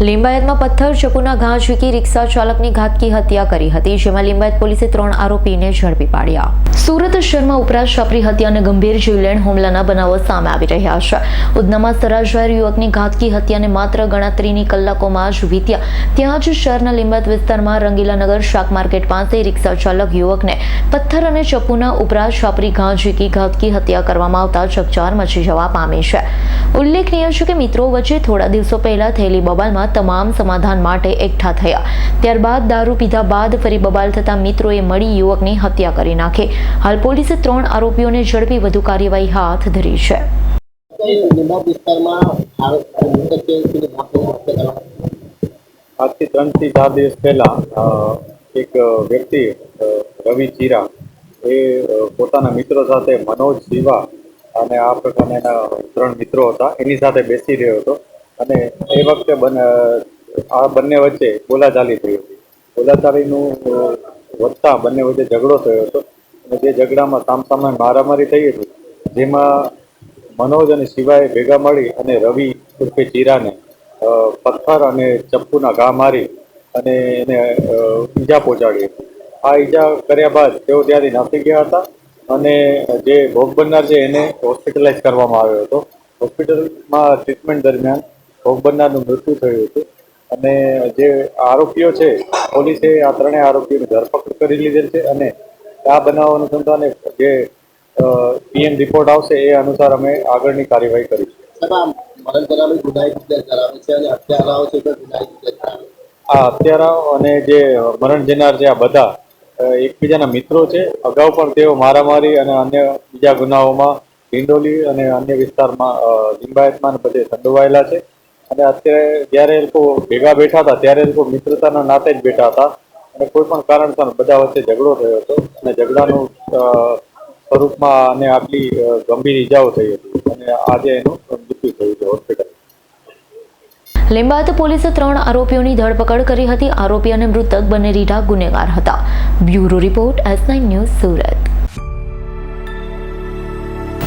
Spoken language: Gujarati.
લિંબાયતમાં પથ્થર, ચકુના ઘા ઝૂકી રિક્ષા ચાલકની ઘાતકી હત્યા કરી હતી, જેમાં લિંબાયત પોલીસે ત્રણ આરોપીને ઝડપી પાડ્યા. સુરત શહેરમાં ઉપરાંત છાપરી હત્યા અને ગંભીર જીવલેણ હુમલાના બનાવો સામે આવી રહ્યા છે. ઉધનામાં સરાજવાયર યુવકની ઘાતકી હત્યાને માત્ર ગણતરીની કલાકોમાં જ વીત્યા. ત્યાં જ શહેરના લિંબાયત વિસ્તારમાં રંગીલાનગર શાક માર્કેટ પાસે રિક્ષા ચાલક યુવકને પથ્થર અને ચપ્પુના ઉપરાશ છાપરી ઘા ઝીકી ઘાતકી હત્યા કરવામાં આવતા ચકચાર મચી જવા પામી છે. ઉલ્લેખનીય છે કે મિત્રો વચ્ચે થોડા દિવસો પહેલા થયેલી બબાલમાં તમામ સમાધાન માટે એકઠા થયા. ત્યારબાદ દારૂ પીધા બાદ ફરી બબાલ થતા મિત્રોએ મળી યુવકની હત્યા કરી નાખી. હાલ પોલીસે ત્રણ આરોપીઓને ઝડપી વધુ કાર્યવાહી હાથ ધરી છે. આજથી ત્રણથી ચાર દિવસ પહેલા એક વ્યક્તિ રવિ ચીરા એ પોતાના મિત્રો સાથે મનોજ શિવા અને આ પ્રકારના એના ત્રણ મિત્રો હતા. એની સાથે બેસી રહ્યો હતો. અને એ વખતે આ બંને વચ્ચે બોલાચાલી થઈ હતી. બોલાચાલીનું વધતા બંને વચ્ચે ઝઘડો થયો હતો. અને જે ઝઘડામાં સામસામે મારામારી થઈ હતી, જેમાં મનોજ અને શિવાય ભેગા મળી અને રવિ ઉર્ફે ચીરાને પથ્થર અને ચપ્પુના ઘા મારી અને એને ઈજા પહોંચાડી હતી. આ ઈજા કર્યા બાદ તેઓ ત્યાંથી નાસી ગયા હતા અને જે ભોગ બનનાર છે એને હોસ્પિટલાઇઝ કરવામાં આવ્યો હતો. હોસ્પિટલમાં ટ્રીટમેન્ટ દરમિયાન ભોગ બનનારનું મૃત્યુ થયું હતું. અને જે આરોપીઓ છે પોલીસે આ ત્રણેય આરોપીઓની ધરપકડ કરી લીધેલ છે અને આ બનાવ અનુસંધાને જે પીએમ રિપોર્ટ આવશે એ અનુસાર અમે આગળની કાર્યવાહી કરીશું. આ હત્યારાઓ અને જે મરણ જનાર છે આ બધા એકબીજાના મિત્રો છે. અગાઉ પણ તેઓ મારામારી અને અન્ય બીજા ગુનાઓમાં ડિંડોલી અને અન્ય વિસ્તારમાં લિંબાયતમાં બધે સંડોવાયેલા છે. અને અત્યારે જ્યારે એ લોકો ભેગા બેઠા હતા, ત્યારે એ લોકો મિત્રતાના નાતે જ બેઠા હતા. અને કોઈ પણ કારણસર બધા વચ્ચે ઝઘડો થયો હતો. અને ઝઘડાનું સ્વરૂપમાં અને આટલી ગંભીર ઈજાઓ થઈ હતી. અને આજે એનું મૃત્યુ થયું છે હોસ્પિટલ. લીંબાયત પોલીસે ત્રણ આરોપીઓની ધરપકડ કરી હતી. આરોપી અને મૃતક બંને રીઢા ગુનેગાર હતા. Bureau report S nine news Surat.